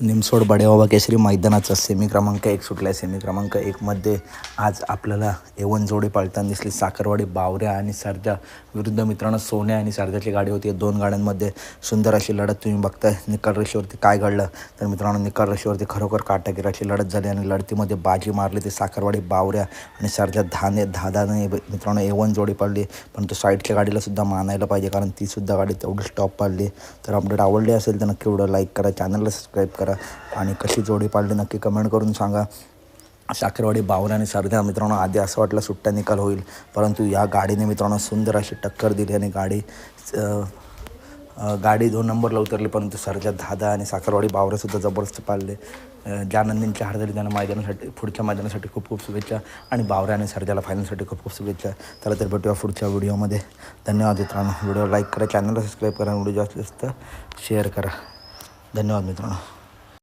निमसोड बडेबाबा केसरी मैदानाचा semi क्रमांक एक सुटला आहे सेमी क्रमांक एकमध्ये आज आपल्याला एवन जोडी पळताना दिसली. साखरवाडी बावऱ्या आणि सारजा विरुद्ध मित्रांनो सोन्या आणि सारजाची गाडी होती. दोन गाड्यांमध्ये सुंदर अशी लढत तुम्ही बघताय. निकाल रेषेवरती काय घडलं? तर मित्रांनो निकाल रेषेवरती खरोखर काटागिराची अशी लढत झाली आणि लढतीमध्ये बाजी मारली ती साखरवाडी बावऱ्या आणि सारजा धाने धादाने मित्रांनो एवन जोडी पडली. पण तो साईडच्या गाडीला सुद्धा मानायला पाहिजे कारण ती सुद्धा गाडी तेवढी स्टॉप पाळली तर अपडेट आवडली असेल तर नक्की व्हिडिओ लाईक करा चॅनलला सबस्क्राईब करा. आणि कशी जोडी पाडली नक्की कमेंट करून सांगा. साखरवाडी बावऱ्या आणि सरद्या मित्रांनो आधी असं वाटलं सुट्ट्या निकाल होईल. परंतु या गाडीने मित्रांनो सुंदर अशी टक्कर दिली आणि गाडी गाडी दोन नंबरला उतरली. परंतु सरजा दादा आणि साखरवाडी बावरेसुद्धा जबरदस्त पाळले. ज्या नंदींच्या हार झाली त्यांना मैदानासाठी पुढच्या मैदानासाठी खूप खूप शुभेच्छा. आणि बावऱ्या आणि सरजाला फायनलसाठी खूप खूप शुभेच्छा. त्याला तर भेटूया पुढच्या व्हिडिओमध्ये. धन्यवाद मित्रांनो. व्हिडिओ लाईक करा चॅनलला सबस्क्राईब करा. व्हिडिओ जास्तीत जास्त शेअर करा. धन्यवाद मित्रांनो.